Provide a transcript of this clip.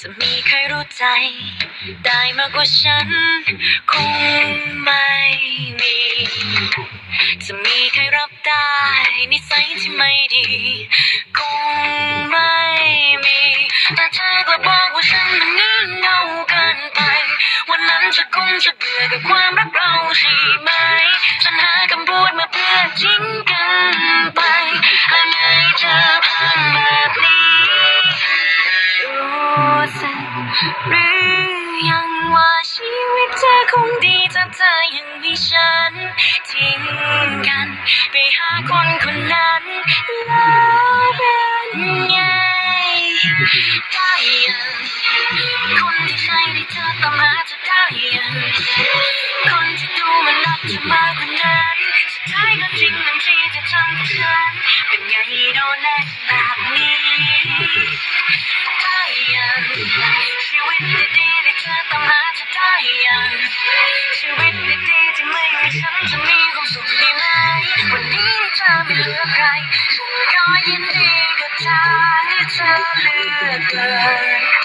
จะมีใครรู้ใจ ได้มากกว่าฉัน คงไม่มี จะมีใครรับได้นิสัยที่ไม่ดี คงไม่มี แต่เธอก็บอกว่าฉันมันงี่เง่าเกินไป วันนั้นจะคงจะเบื่อกับความรักเราใช่ไหมฉัน หรือยังว่าชีวิตเธอคงดีถ้าเธอยังมีฉัน ทิ้งกัน ไปหาคนคนนั้นแล้วเป็นไงได้ยังคนที่ใช่ที่เธอต้องหาจะได้ยังคนที่ดูมันรักเธอมากกว่านั้นสุดท้ายก็จริงมันที่จะทำกับฉันเป็นไงโดนแน่แบบนี้ ชีวิตดีๆที่ไม่มีฉันจะมีความสุขดีไหมวันนี้เธอไม่เหลือใครฉันก็ยินดีกับทางที่เธอเลือกเกิน